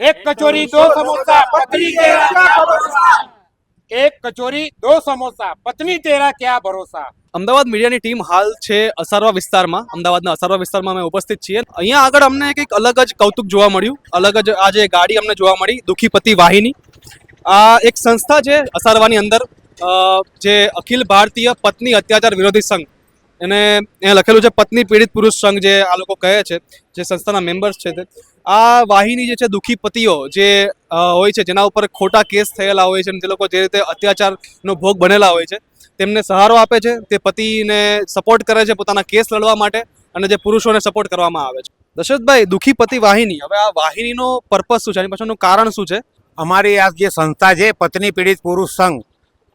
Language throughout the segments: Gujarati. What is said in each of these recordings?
एक कचोरी दो समोसा पत्नी तेरा क्या भरोसा एक कचोरी दो समोसा पत्नी तेरा क्या भरोसा અમદાવાદ મીડિયાની ટીમ હાલ છે અસારવા વિસ્તારમાં અમદાવાદના અસારવા વિસ્તારમાં અમે ઉપસ્થિત છીએ અહીંયા આગળ અમને કંઈક અલગ જ કૌતુક જોવા મળ્યું અલગ જ આ જે ગાડી અમને જોવા મળી દુખીપતિ વાહિની આ એક સંસ્થા છે અસારવાની અંદર અ, જે અખિલ ભારતીય પત્ની અત્યાચાર વિરોધી સંઘ એને અહીંયા લખેલું છે પત્ની પીડિત પુરુષ સંઘ જે આ લોકો કહે છે જે સંસ્થાના મેમ્બર્સ છે તે આ વાહિની જે છે દુઃખી પતિઓ જે હોય છે, જેના ઉપર ખોટા કેસ થયેલા હોય છે અને તે લોકો જે રીતે અત્યાચારનો ભોગ બનેલા હોય છે, તેમને સહારો આપે છે, તે પતિને સપોર્ટ કરે છે પોતાના કેસ લડવા માટે અને જે પુરુષોને સપોર્ટ કરવામાં આવે છે. દશરથભાઈ, દુઃખી પતિ વાહિની, હવે આ વાહિનીનો પર્પઝ શું છે? એની પાછળનું કારણ શું છે? અમારી આ જે સંસ્થા છે, પત્ની પીડિત પુરુષ સંઘ,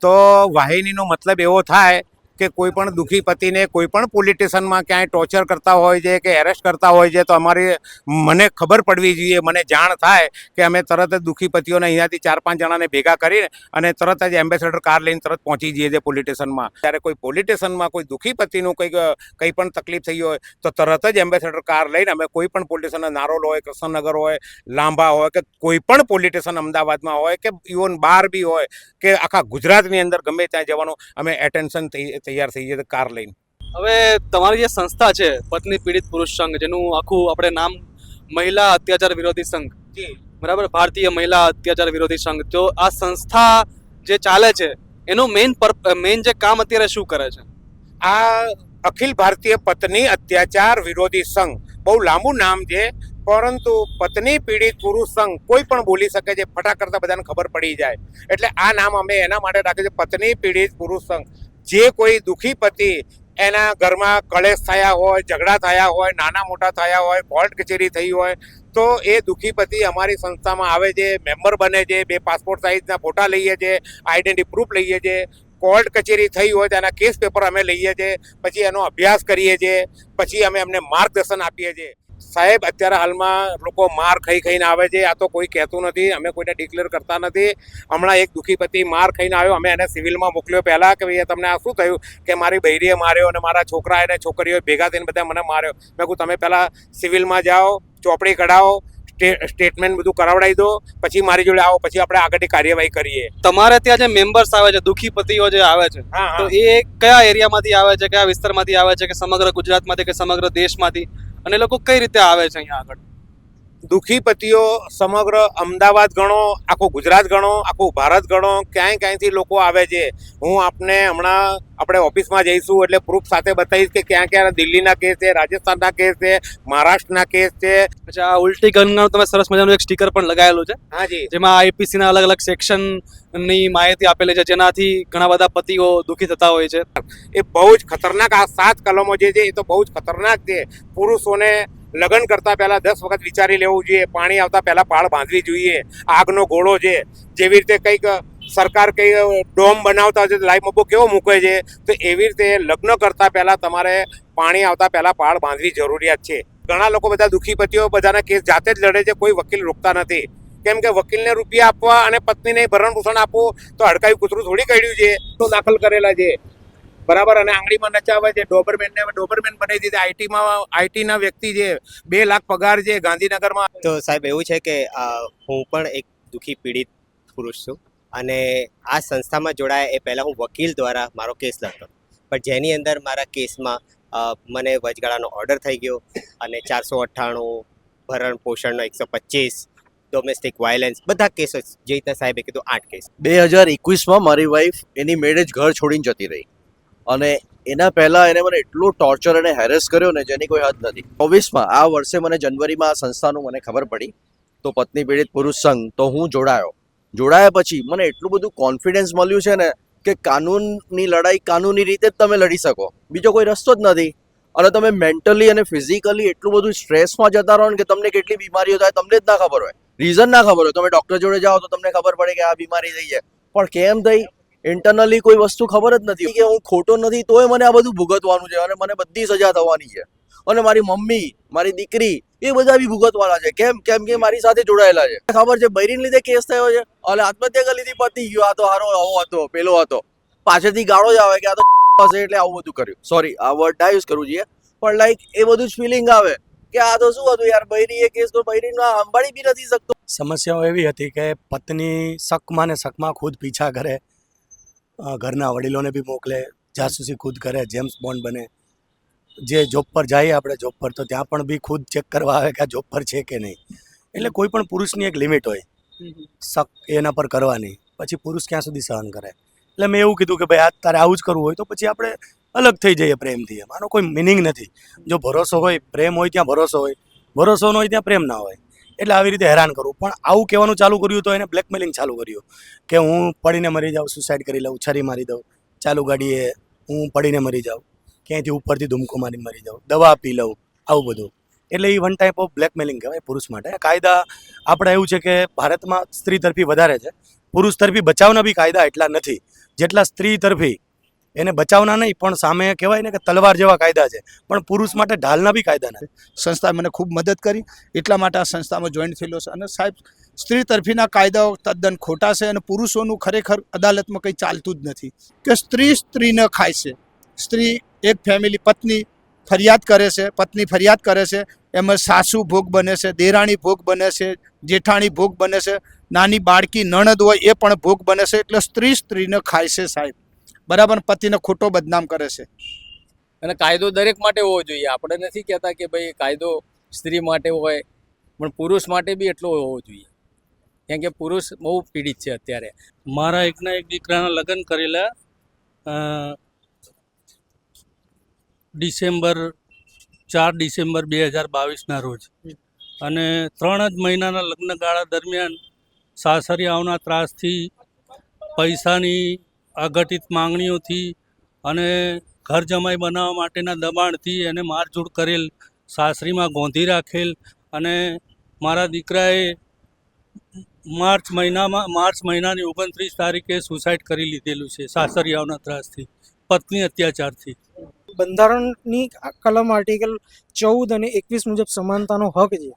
તો વાહિનીનો મતલબ એવો થાય કે કોઈ પણ દુઃખી પતિને કોઈ પણ પોલીસ ક્યાંય ટોર્ચર કરતા હોય છે કે એરેસ્ટ કરતા હોય છે, તો અમારી મને ખબર પડવી જોઈએ, મને જાણ થાય કે અમે તરત જ દુઃખી પતિઓને અહીંયાથી ચાર પાંચ જણાને ભેગા કરીને અને તરત જ એમ્બેસેડર કાર લઈને તરત પહોંચી જઈએ છીએ પોલીસ સ્ટેશનમાં ત્યારે કોઈ પોલીસ કોઈ દુઃખી પતિનું કંઈક, કંઈ પણ તકલીફ થઈ હોય, તો તરત જ એમ્બેસેડર કાર લઈને અમે કોઈ પણ પોલીસ સ્ટેશન નારોલ હોય, કૃષ્ણનગર હોય, લાંબા હોય કે કોઈ પણ પોલીસ અમદાવાદમાં હોય કે ઇવન બહાર બી હોય કે આખા ગુજરાતની અંદર ગમે ત્યાં જવાનું, અમે એટેન્શન તૈયાર થઈ જાય કાર લઈને. હવે તમારી જે સંસ્થા છે પત્ની પીડિત પુરુષ સંઘ જેનું આખું આપણે નામ મહિલા અત્યાચાર વિરોધી સંઘ. બરાબર? ભારતીય મહિલા અત્યાચાર વિરોધી સંઘ. તો આ સંસ્થા જે ચાલે છે એનું મેઇન મેઇન જે કામ અત્યારે શું કરે છે? આ અખિલ ભારતીય પત્ની અત્યાચાર વિરોધી સંઘ. બહુ લાંબુ નામ છે પરંતુ પત્ની પીડિત પુરુષ સંઘ કોઈ પણ બોલી શકે છે ફટા કરતા બધાને ખબર પડી જાય. એટલે આ નામ અમે એના માટે રાખ્યું છે પત્ની પીડિત પુરુષ સંઘ. જે કોઈ દુઃખી પતિ એના ઘરમાં કલેશ થયા હોય, ઝઘડા થયા હોય, નાના મોટા થયા હોય, કોર્ટ કચેરી થઈ હોય, તો એ દુઃખી પતિ અમારી સંસ્થામાં આવે છે, મેમ્બર બને છે, બે પાસપોર્ટ સાઇઝના ફોટા લઈએ છીએ આઈડેન્ટિટી પ્રૂફ લઈએ છીએ કોર્ટ કચેરી થઈ હોય તેના કેસ પેપર અમે લઈએ છીએ પછી એનો અભ્યાસ કરીએ છીએ પછી અમે એમને માર્ગદર્શન આપીએ છીએ સાહેબ અત્યારે હાલમાં લોકો માર ખાઈ ખાઈને આવે છે આ તો કોઈ કહેતું નથી અમે કોઈને ડિક્લેર કરતા નથી. હમણાં એક દુઃખી પતિ માર ખાઈને આવ્યો અમે એને સિવિલમાં મોકલ્યો પહેલાં કે ભાઈ તમને આ શું થયું? કે મારી બૈરીએ માર્યો અને મારા છોકરા અને છોકરીઓ ભેગા થઈને બધા મને માર્યો. મેં કહું તમે પહેલાં સિવિલમાં જાઓ ચોપડી કઢાવો સ્ટે- સ્ટેટમેન્ટ બધું કરાવડાવી દો પછી મારી જોડે આવો પછી આપણે આગળની કાર્યવાહી કરીએ. તમારે ત્યાં જે મેમ્બર્સ આવે છે દુઃખી પતિઓ જે આવે છે તો એ કયા એરિયામાંથી આવે છે કયા વિસ્તારમાંથી આવે છે કે સમગ્ર ગુજરાતમાંથી કે સમગ્ર દેશમાંથી? અને લોકો કઈ રીતે આવે છે અહીંયા આગળ? દુઃખી પતિઓ સમગ્ર અમદાવાદ ગણો આખું ગુજરાત ગણો આખું ભારત ગણો ક્યાંય ક્યાંયથી લોકો આવે છે. હું આપને હમણાં આપણે ઓફિસમાં જઈશું એટલે પ્રૂફ સાથે બતાવીશ કે ક્યાં ક્યાં દિલ્હીના કેસ છે રાજસ્થાનના કેસ છે મહારાષ્ટ્રના કેસ છે. અચ્છા ઉલટી ગનનું તમે સરસ મજાનું એક સ્ટીકર પણ લગાવેલું છે. હાજી જેમાં આઈપીસીના અલગ અલગ સેક્શનની માહિતી આપેલી છે જેનાથી ઘણા બધા પતિઓ દુઃખી થતા હોય છે. એ બહુ જ ખતરનાક આ સાત કલમો જે છે એ તો બહુ જ ખતરનાક છે. પુરુષોને લગ્ન કરતા પહેલાં દસ વખત વિચારી લેવું જોઈએ, પાણી આવતા પહેલા પાળ બાંધવી જોઈએ, આગનો ગોળો છે, જેવી રીતે કંઈક સરકાર કંઈ ડોમ બનાવતા હોય છે લાઈફ મબો કેવો મૂકે છે, તો એવી રીતે લગ્ન કરતા પહેલાં તમારે પાણી આવતા પહેલાં પાળ બાંધવી જરૂરિયાત છે. ઘણા લોકો બધા દુઃખી પતિઓ બધાના કેસ જાતે જ લડે છે, કોઈ વકીલ રોકતા નથી. કેમ કે વકીલને રૂપિયા આપવા અને પત્નીને ભરણ પોષણ આપવું તો હડકાયું કૂતરું થોડી કાઢ્યું છે. તો દાખલ કરેલા છે. બરાબર અને આંગળીમાં નચાવે છે. ડોબરમેનને ડોબરમેન બનાવી દીધી. આઈટીમાં આઈટીના વ્યક્તિ છે બે લાખ પગાર છે ગાંધીનગરમાં તો સાહેબ એવું છે કે હું પણ એક દુઃખી પીડિત પુરુષ છું અને આ સંસ્થામાં જોડાયા એ પહેલાં હું વકીલ દ્વારા મારો કેસ લડતો. પણ જેની અંદર મારા કેસમાં મને વચગાળાનો ઓર્ડર થઈ ગયો અને ચારસો અઠ્ઠાણું ભરણ પોષણનો એકસો પચીસ ડોમેસ્ટિક વાયલન્સ બધા કેસો જે રીતના સાહેબે કીધું આઠ કેસ. બે હજાર એકવીસમાં મારી વાઈફ એની મેરેજ ઘર છોડીને જતી રહી. અને એના પહેલા એને મને એટલું ટોર્ચર અને હેરેસ કર્યો ને, જેની કોઈ હદ નથી. ચોવીસમાં, આ વર્ષે મને જનવરીમાં આ સંસ્થાનું મને ખબર પડી. તો પત્ની પીડિત પુરુષ સંઘ, તો હું જોડાયો. જોડાયા પછી મને એટલું બધું કોન્ફિડન્સ મળ્યું છે ને, કે કાનૂનની લડાઈ કાનૂની રીતે જ તમે લડી શકો. બીજો કોઈ રસ્તો જ નથી. અને તમે મેન્ટલી અને ફિઝિકલી એટલું બધું સ્ટ્રેસમાં જતા રહો ને કે તમને કેટલી બીમારીઓ થાય, તમને જ ના ખબર હોય. રીઝન ના ખબર હોય. તમે ડૉક્ટર જોડે જાઓ તો તમને ખબર પડે કે આ બીમારી થઈ છે. પણ કેમ થઈ? ઇન્ટરનલી કોઈ વસ્તુ ખબર જ નથી કે હું ખોટો નથી, તોય મને આ બધું ભુગતવાનું છે અને મને બધી સજા થવાની છે. અને મારી મમ્મી, મારી દીકરી, એ બધા બી ભુગતવાના છે. કેમ કેમ કે મારી સાથે જોડાયેલા છે. ખબર છે, બૈરીન લીધે કેસ થયો છે. અને આત્મહત્યા કરી લીધી પતી ગયો આ તો હારો, આવો હતો, પેલો હતો. પાછળથી ગાળો જ આવે કે આ તો હશે એટલે આવું બધું કર્યું. સોરી આ વર્ડ ના યુઝ કરવું જોઈએ પણ લાઈક એ બધું જ ફિલિંગ આવે કે આ તો શું હતું યાર, બૈરી એ કેસ તો બૈરી સંભાળી બી નથી શકતો. સમસ્યાઓ એવી હતી કે પત્ની શકમાં ને શકમાં ખુદ પીછા કરે. ઘરના વડીલોને બી મોકલે જાસૂસી ખુદ કરે જેમ્સ બોન્ડ બને. જે જોબ પર જઈએ આપણે જોબ પર તો ત્યાં પણ બી ખુદ ચેક કરવા આવે કે આ જોબ પર છે કે નહીં. એટલે કોઈ પણ પુરુષની એક લિમિટ હોય. શક એના પર કરવાની. પછી પુરુષ ક્યાં સુધી સહન કરે? એટલે મેં એવું કીધું કે ભાઈ આ તારે આવું જ કરવું હોય તો પછી આપણે અલગ થઈ જઈએ પ્રેમથી એમ. આનો કોઈ મિનિંગ નથી. જો ભરોસો હોય પ્રેમ હોય ત્યાં ભરોસો હોય. ભરોસો ન હોય ત્યાં પ્રેમ ના હોય. એટલે આવી રીતે હેરાન કરું. પણ આવું કહેવાનું ચાલુ કર્યું તો એને બ્લેકમેલિંગ ચાલુ કર્યું કે હું પડીને મરી જાઉં સુસાઇડ કરી લઉં, છરી મારી દઉં, ચાલુ ગાડીએ હું પડીને મરી જાઉં, ક્યાંયથી ઉપરથી ધૂમકો મારીને મરી જાઉં, દવા પી લઉં, આવું બધું. એટલે એ વન ટાઈપ ઓફ બ્લેકમેલિંગ કહેવાય પુરુષ માટે. કાયદા આપણે એવું છે કે ભારતમાં સ્ત્રી તરફી વધારે છે. પુરુષ તરફી બચાવના બી કાયદા એટલા નથી. જેટલા સ્ત્રી તરફી એને બચાવના નહીં, પણ સામે કહેવાય ને કે તલવાર જેવા કાયદા છે. પણ પુરુષ માટે ઢાલના બી કાયદા નથી સંસ્થાએ મને ખૂબ મદદ કરી. એટલા માટે આ સંસ્થામાં જોઈન થયેલો છે. અને સાહેબ, સ્ત્રી તરફીના કાયદાઓ તદ્દન ખોટા છે અને પુરુષોનું ખરેખર અદાલતમાં કંઈ ચાલતું જ નથી. કે સ્ત્રી સ્ત્રીને ખાય છે. સ્ત્રી એક ફેમિલી પત્ની ફરિયાદ કરે છે, પત્ની ફરિયાદ કરે છે. એમાં સાસુ ભોગ બને છે, દેરાણી ભોગ બને છે, જેઠાણી ભોગ બને છે. નાની બાળકી નણદ હોય એ પણ ભોગ બને છે. એટલે સ્ત્રી સ્ત્રીને ખાય છે સાહેબ. બરાબર પતિને ખોટો બદનામ કરે છે. અને કાયદો દરેક માટે હોવો જોઈએ. આપણે નથી કહેતા કે ભાઈ કાયદો સ્ત્રી માટે હોય પણ પુરુષ માટે બી એટલો હોવો જોઈએ. કેમ કે પુરુષ બહુ પીડિત છે અત્યારે. મારા એકના એક દીકરાના લગ્ન કરેલા ડિસેમ્બર ચાર ડિસેમ્બર બે હજાર બાવીસના રોજ. અને ત્રણ જ મહિનાના લગ્નગાળા દરમિયાન સાસરિયાઓના ત્રાસથી પૈસાની અઘટિત માંગણીઓથી અને ઘર જમાઈ બનાવવા માટેના દબાણથી એને મારઝૂડ કરેલ, સાસરીમાં ગોંધી રાખેલ અને મારા દીકરાએ માર્ચ મહિનામાં, માર્ચ મહિનાની ઓગણત્રીસ તારીખે સુસાઇડ કરી લીધેલું છે, સાસરિયાઓના ત્રાસથી, પત્ની અત્યાચારથી. બંધારણની કલમ આર્ટિકલ ચૌદ અને એકવીસ મુજબ સમાનતાનો હક છે.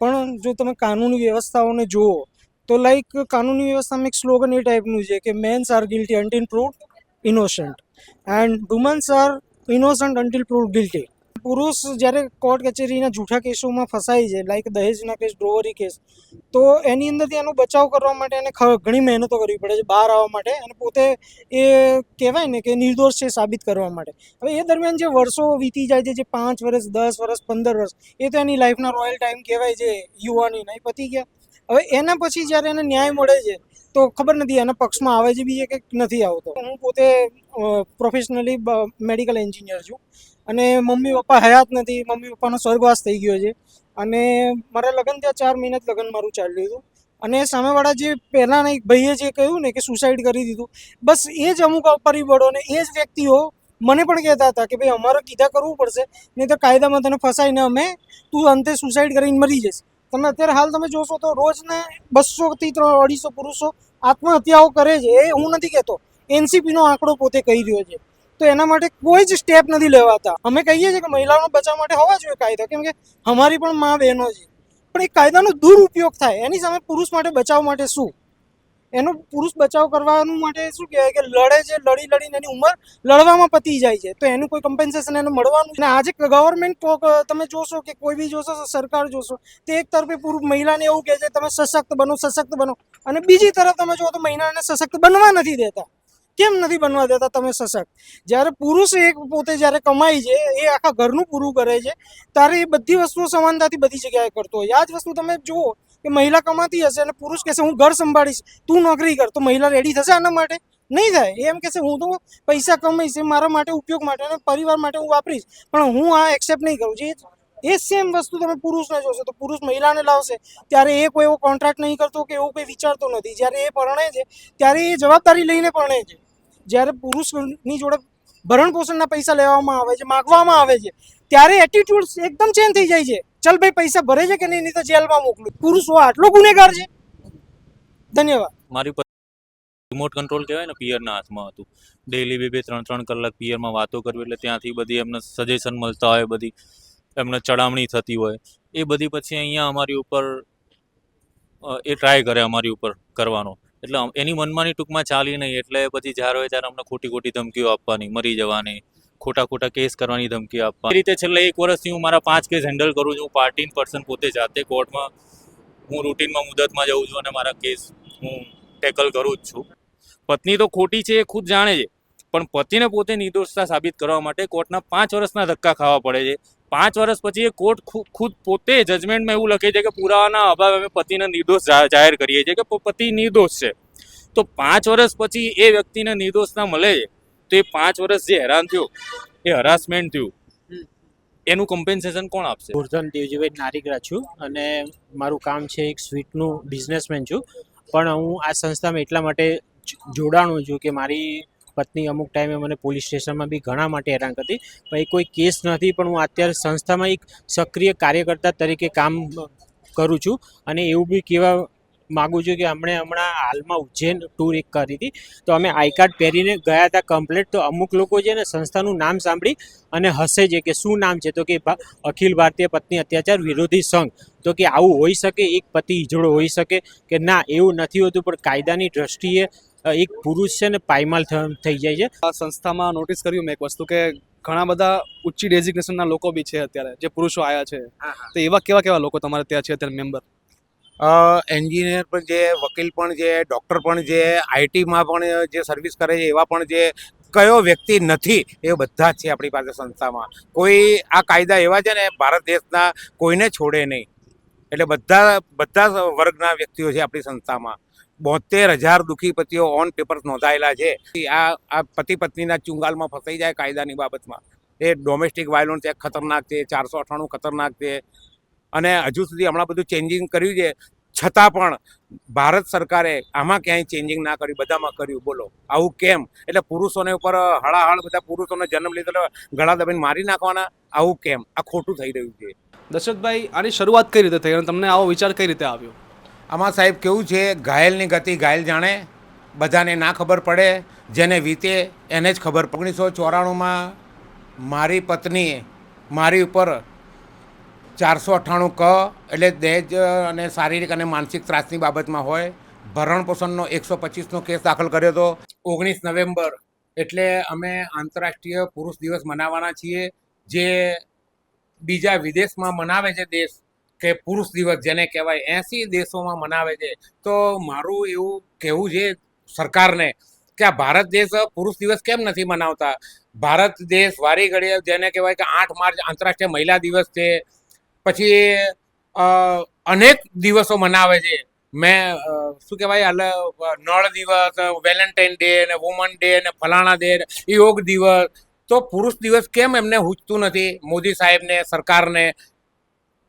પણ જો તમે કાનૂની વ્યવસ્થાઓને જુઓ તો લાઈક કાનૂની વ્યવસ્થામાં એક સ્લોગન એ ટાઈપનું છે કે mens are guilty until prove innocent and womens are innocent until prove guilty પુરુષ જ્યારે કોર્ટ કચેરીના જૂઠા કેસોમાં ફસાય છે લાઈક દહેજના કેસ ડ્રોવરી કેસ, તો એની અંદરથી એનો બચાવ કરવા માટે એને ઘણી મહેનતો કરવી પડે છે, બહાર આવવા માટે અને પોતે એ કહેવાય ને કે નિર્દોષ છે સાબિત કરવા માટે. હવે એ દરમિયાન જે વર્ષો વીતી જાય છે, જે પાંચ વર્ષ, દસ વર્ષ, પંદર વર્ષ, એ તો એની લાઈફના રોયલ ટાઈમ કહેવાય છે, યુવાનીના, એ પતી ગયા. હવે એના પછી જ્યારે એને ન્યાય મળે છે, તો ખબર નથી એના પક્ષમાં આવે છે બી કંઈક નથી આવતો. હું પોતે પ્રોફેશનલી મેડિકલ એન્જિનિયર છું. અને મમ્મી પપ્પા હયાત નથી. મમ્મી પપ્પાનો સ્વર્ગવાસ થઈ ગયો છે. અને મારા લગ્ન ત્યાં ચાર મહિના જ લગ્ન મારું ચાલ્યું હતું. અને સામેવાળા જે પહેલાંના એક ભાઈએ જે કહ્યું ને કે સુસાઇડ કરી દીધું, બસ એ જ અમુક પરિબળો ને એ જ વ્યક્તિઓ મને પણ કહેતા હતા કે ભાઈ અમારે કીધા કરવું પડશે, નહીં તો કાયદામાં તને ફસાઈને અમે તું અંતે સુસાઇડ કરીને મરી જઈશ. તમે અત્યારે હાલ તમે જોશો તો રોજને બસોથી ત્રણ અઢીસો પુરુષો આત્મહત્યાઓ કરે છે. એ હું નથી કહેતો. એનસીપીનો આંકડો પોતે કહી રહ્યો છે. તો એના માટે કોઈ જ સ્ટેપ નથી લેવાતા. અમે કહીએ છીએ કે મહિલાઓનો બચાવ માટે હોવા જોઈએ કાયદા. કેમ કે અમારી પણ મા બહેનો છે. પણ એ કાયદાનો દુરુપયોગ થાય. એની સામે પુરુષ માટે બચાવ માટે શું? એનો પુરુષ બચાવ કરવાનું માટે શું કહેવાય કે લડે છે, લડી લડીને એની ઉંમર લડવામાં પતી જાય છે. તો એનું કોઈ કમ્પેન્સેશન એને મળવાનું અને આજે ગવર્મેન્ટ તમે જોશો કે કોઈ બી જોશો, સરકાર જોશો, તે એક તરફે પુરુષ, મહિલાને એવું કહે છે, તમે સશક્ત બનો સશક્ત બનો. અને બીજી તરફ તમે જો તો મહિલાને સશક્ત બનવા નથી દેતા. કેમ નથી બનવા દેતા તમે સશક્ત? જ્યારે પુરુષ એક પોતે જ્યારે કમાય છે, એ આખા ઘરનું પૂરું કરે છે, ત્યારે એ બધી વસ્તુઓ સમાનતાથી બધી જગ્યાએ કરતો હોય આ જ વસ્તુ તમે જુઓ કે મહિલા કમાતી હશે અને પુરુષ કહેશે, હું ઘર સંભાળીશ, તું નોકરી કર. તો મહિલા રેડી થશે આના માટે? નહીં થાય. એમ કહેશે, હું તો પૈસા કમાઈશ, એ મારા માટે ઉપયોગ માટે અને પરિવાર માટે હું વાપરીશ, પણ હું આ એક્સેપ્ટ નહીં કરું. જે એ સેમ વસ્તુ તમે પુરુષને જોશો, તો પુરુષ મહિલાને લાવશે, ત્યારે એ કોઈ એવો કોન્ટ્રાક્ટ નહીં કરતો કે એવું કોઈ વિચારતો નથી. જ્યારે એ પરણે છે, ત્યારે એ જવાબદારી લઈને પરણે છે. જ્યારે પુરુષની જોડે ભરણ પોષણના પૈસા લેવામાં આવે છે, માગવામાં આવે છે, ત્યારે એટીટ્યુડ એકદમ ચેન્જ થઈ જાય છે. ચલ ભાઈ, પૈસા ભરે છે કે નહીં? તો જેલમાં મોકલું. પુરુષો આટલો ગુનેગાર છે. ધન્યવાદ. મારી રિમોટ કંટ્રોલ કહેવાય ને પિયરના હાથમાં હતું. ડેઈલી બે બે, ત્રણ ત્રણ કલાક પિયરમાં વાતો કરવી એટલે ત્યાંથી બધી એમને સજેશન મળતા હોય, બધી એમને ચડામણી થતી હોય. એ બધી પછી અહીંયા અમારી ઉપર એ ટ્રાય કરે અમારી ઉપર કરવાનો. એટલે એની મનમાની ટૂંકમાં ચાલી નહીં. એટલે પછી જ્યારે હોય ત્યારે અમને ખોટી ખોટી ધમકીઓ આપવાની, મરી જવાની. ખોટા ખોટા કેસ કરવાની ધમકી આપવા. રીતે છેલ્લા એક વર્ષથી હું મારા પાંચ કેસ હેન્ડલ કરું છું. પાર્ટીન પર્સન પોતે જાતે કોર્ટમાં, હું રૂટીનમાં મુદતમાં જાઉં છું અને મારા કેસ હું ટેકલ કરું જ છું. પત્ની તો ખોટી છે એ ખુદ જાણે છે. પણ પતિને પોતે નિર્દોષતા સાબિત કરવા માટે કોર્ટના પાંચ વર્ષના ધક્કા ખાવા પડે છે. પાંચ વર્ષ પછી એ કોર્ટ ખુદ પોતે જજમેન્ટમાં એવું લખે છે કે પુરાવાના અભાવે અમે પતિને નિર્દોષ જાહેર કરીએ છીએ કે પતિ નિર્દોષ છે. તો પાંચ વર્ષ પછી એ વ્યક્તિને નિર્દોષતા મળે છે. તો એ પાંચ વર્ષ જે હેરાન થયો એ હરાસમેન્ટ થયું. એનું કોમ્પેન્સેશન કોણ આપશે? ગોરધન દેવજીભાઈ નારીગરા છું અને મારું કામ છે એક સ્વીટનું બિઝનેસમેન છું. પણ હું આ સંસ્થામાં એટલા માટે જોડાણું છું કે મારી પત્ની અમુક ટાઈમે મને પોલીસ સ્ટેશનમાં બી ઘણા માટે હેરાન કરતી. પણ એ કોઈ કેસ નથી પણ હું અત્યારે સંસ્થામાં એક સક્રિય કાર્યકર્તા તરીકે કામ કરું છું. અને એવું બી કહેવા માગું છું કે હમણે હમણાં હાલમાં ઉજ્જૈન ટૂર એક કરી હતી. તો અમે આઈ કાર્ડ પહેરીને ગયા હતા કમ્પ્લેટ તો અમુક લોકો છે ને સંસ્થાનું નામ સાંભળી અને હસે છે કે શું નામ છે? તો કે અખિલ ભારતીય પત્ની અત્યાચાર વિરોધી સંઘ. તો કે આવું હોઈ શકે? એક પતિ ઈજડો હોઈ શકે કે ના? એવું નથી હોતું પણ કાયદાની દ્રષ્ટિએ એક પુરુષ છે ને પાયમાલ થઈ જાય છે. આ સંસ્થામાં નોટિસ કર્યું મેં એક વસ્તુ કે ઘણા બધા ઊંચી ડેઝિગ્નેશનના લોકો બી છે અત્યારે જે પુરુષો આવ્યા છે. તો એવા કેવા કેવા લોકો તમારે ત્યાં છે અત્યારે મેમ્બર એન્જિનિયર પણ છે વકીલ પણ છે ડૉક્ટર પણ છે આઈટીમાં પણ જે સર્વિસ કરે છે, એવા પણ જે કયો વ્યક્તિ નથી, એ બધા જ છે આપણી પાસે સંસ્થામાં. કોઈ આ કાયદા એવા છે ને, ભારત દેશના કોઈને છોડે નહીં. એટલે બધા બધા વર્ગના વ્યક્તિઓ છે આપણી સંસ્થામાં. બોતેર હજાર દુઃખીપતિઓ ઓન પેપર નોંધાયેલા છે. આ આ પતિ પત્નીના ચુંગાલમાં ફસાઈ જાય કાયદાની બાબતમાં. એ ડોમેસ્ટિક વાયોલન્સ એક ખતરનાક છે, ચારસો અઠ્ઠાણું ખતરનાક છે. અને હજુ સુધી હમણાં બધું ચેન્જિંગ કર્યું છે. છતાં પણ ભારત સરકારે આમાં ક્યાંય ચેન્જિંગ ના કર્યું બધામાં કર્યું. બોલો આવું કેમ? એટલે પુરુષોને ઉપર હળાહળ બધા પુરુષોને જન્મ લીધેલો ગળા દબાઈને મારી નાખવાના? આવું કેમ? આ ખોટું થઈ રહ્યું છે. દશરથભાઈ આની શરૂઆત કઈ રીતે થઈ અને તમને આવો વિચાર કઈ રીતે આવ્યો? આમાં સાહેબ કેવું છે ઘાયલની ગતિ ઘાયલ જાણે બધાને ના ખબર પડે જેને વીતે એને જ ખબર ઓગણીસો ચોરાણુંમાં મારી પત્નીએ મારી ઉપર ચારસો અઠ્ઠાણું ક એટલે દહેજ અને શારીરિક અને માનસિક ત્રાસની બાબતમાં હોય. ભરણ પોષણનો એકસો પચીસનો કેસ દાખલ કર્યો હતો. ઓગણીસ નવેમ્બર એટલે અમે આંતરરાષ્ટ્રીય પુરુષ દિવસ મનાવવાના છીએ. જે બીજા વિદેશમાં મનાવે છે દેશ કે પુરુષ દિવસ જેને કહેવાય, એંસી દેશોમાં મનાવે છે. તો મારું એવું કહેવું છે સરકારને કે આ ભારત દેશ પુરુષ દિવસ કેમ નથી મનાવતા? ભારત દેશ વારી ઘડીએ જેને કહેવાય કે આઠ માર્ચ આંતરરાષ્ટ્રીય મહિલા દિવસ છે. પછી અનેક દિવસો મનાવે છે. મેં શું કહેવાય હાલ નળ દિવસ, વેલેન્ટાઇન ડે ને વુમન ડે ને ફલાણા ડે યોગ દિવસ. તો પુરુષ દિવસ કેમ એમને હૂચતું નથી? મોદી સાહેબને, સરકારને?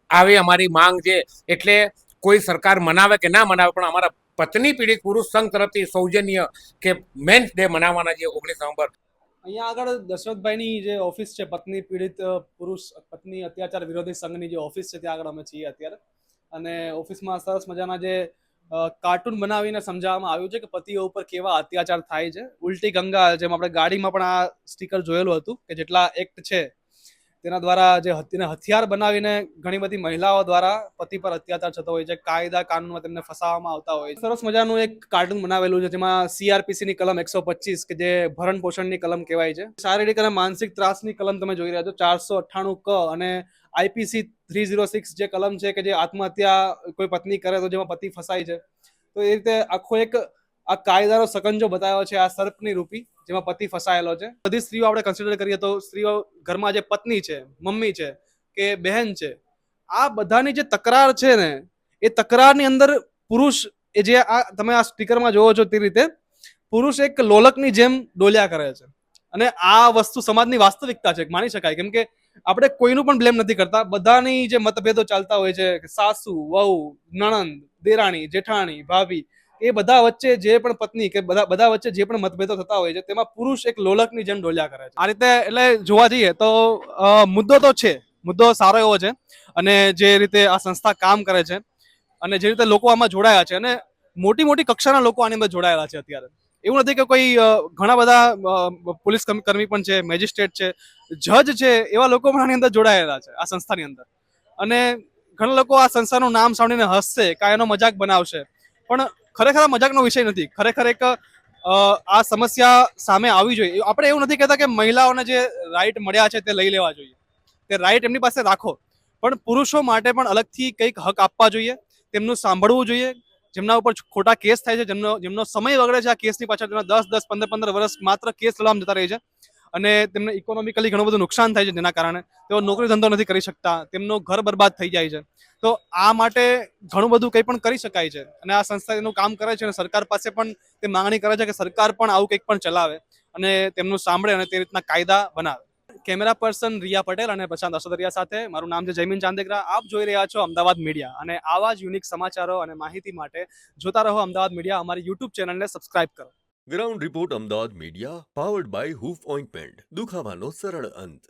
આવી અમારી માંગ છે. એટલે કોઈ સરકાર મનાવે કે ના મનાવે, પણ અમારા પત્ની પીડિત પુરુષ સંઘ તરફથી સૌજન્ય કે મેન્સ ડે મનાવવાના છે ઓગણીસ નવેમ્બર. અહીંયા આગળ દશરથભાઈની જે ઓફિસ છે, પત્ની પીડિત પુરુષ, પત્ની અત્યાચાર વિરોધી સંઘની જે ઓફિસ છે, ત્યાં આગળ અમે છીએ અત્યારે. અને ઓફિસમાં સરસ મજાના જે કાર્ટૂન બનાવીને સમજાવવામાં આવ્યું છે કે પતિઓ ઉપર કેવા અત્યાચાર થાય છે. ઉલટી ગંગા, જેમ આપણે ગાડીમાં પણ આ સ્ટીકર જોયેલું હતું કે જેટલા એક્ટ છે તેના દ્વારા જે તેને હથિયાર બનાવીને ઘણી બધી મહિલાઓ દ્વારા પતિ પર અત્યાચાર થતો હોય છે, કાયદા કાનૂનમાં તેમને ફસાવવામાં આવતા હોય સરસ મજાનું એક કાર્ટૂન બનાવેલું છે, જેમાં સીઆરપીસીની કલમ એકસો પચીસ કે જે ભરણ પોષણની કલમ કહેવાય છે. શારીરિક અને માનસિક ત્રાસની કલમ તમે જોઈ રહ્યા છો, ચારસો અઠ્ઠાણું ક અને આઈપીસી થ્રી ઝીરો સિક્સ જે કલમ છે કે જે આત્મહત્યા કોઈ પત્ની કરે તો જેમાં પતિ ફસાય છે. તો એ રીતે આખો એક આ કાયદાનો સકંજો બતાવ્યો છે આ સર્પની રૂપી, જેમાં પતિ ફસાયેલો છે. બધી સ્ત્રીઓ આપણે કન્સિડર કરીએ તો સ્ત્રીઓ ઘરમાં જે પત્ની છે, મમ્મી છે, કે બહેન છે, આ બધાની જે તકરાર છે ને, એ તકરારની અંદર પુરુષ એ જે આ તમે આ સ્પીકરમાં જોવો છો તે રીતે, પુરુષ એક લોલકની જેમ ડોલ્યા કરે છે. અને આ વસ્તુ સમાજની વાસ્તવિકતા છે, માની શકાય. કેમ કે આપણે કોઈનું પણ બ્લેમ નથી કરતા. બધાની જે મતભેદો ચાલતા હોય છે સાસુ, વહુ, નણંદ, દેરાણી, જેઠાણી, ભાભી એ બધા વચ્ચે જે પણ પત્ની કે બધા બધા વચ્ચે જે પણ મતભેદો થતા હોય છે, તેમાં પુરુષ એક લોલકની જેમ ડોલ્યા કરે છે. આ રીતે એટલે જોવા જઈએ તો મુદ્દો તો છે, મુદ્દો સારો એવો છે અને જે રીતે આ સંસ્થા કામ કરે છે અને જે રીતે લોકો આમાં જોડાયા છે અને મોટી મોટી કક્ષાના લોકો આની અંદર જોડાયેલા છે અત્યારે. એવું નથી કે કોઈ ઘણા બધા પોલીસ કર્મી પણ છે, મેજિસ્ટ્રેટ છે, જજ છે, એવા લોકો પણ આની અંદર જોડાયેલા છે, આ સંસ્થાની અંદર. અને ઘણા લોકો આ સંસ્થાનું નામ સાંભળીને હસશે કાં એનો મજાક બનાવશે. પણ ખરેખર આ મજાકનો વિષય નથી. ખરેખર એક આ સમસ્યા સામે આવી જોઈએ. આપણે એવું નથી કહેતા કે મહિલાઓને જે રાઈટ મળ્યા છે તે લઈ લેવા જોઈએ. તે રાઈટ એમની પાસે રાખો. પણ પુરુષો માટે પણ અલગથી કંઈક હક આપવા જોઈએ. તેમનું સાંભળવું જોઈએ. જેમના ઉપર ખોટા કેસ થાય છે, જેમનો જેમનો સમય બગડે છે આ કેસની પાછળ. તેના દસ દસ, પંદર પંદર વર્ષ માત્ર કેસ લડવામાં જતા રહે છે. અને તેમને ઇકોનોમિકલી ઘણું બધું નુકસાન થાય છે જેના કારણે. તેઓ નોકરી ધંધો નથી કરી શકતા, તેમનું ઘર બરબાદ થઈ જાય છે. તો આ માટે ઘણું બધું કંઈ પણ કરી શકાય છે. અને આ સંસ્થા એનું કામ કરે છે અને સરકાર પાસે પણ તે માંગણી કરે છે કે સરકાર પણ આવું કંઈક પણ ચલાવે અને તેમનું સાંભળે અને તે રીતના કાયદા બનાવે. કેમેરા પર્સન રિયા પટેલ અને પ્રશાંત અસદરિયા સાથે મારું નામ છે જયમીન ચાંદેકરા આપ જોઈ રહ્યા છો અમદાવાદ મીડિયા. અને આવા જ યુનિક સમાચારો અને માહિતી માટે જોતા રહો અમદાવાદ મીડિયા. અમારી યુટ્યુબ ચેનલને સબસ્ક્રાઇબ કરો. Ground report Ahmedabad media powered by hoof ointment દુખાવાનો સરળ અંત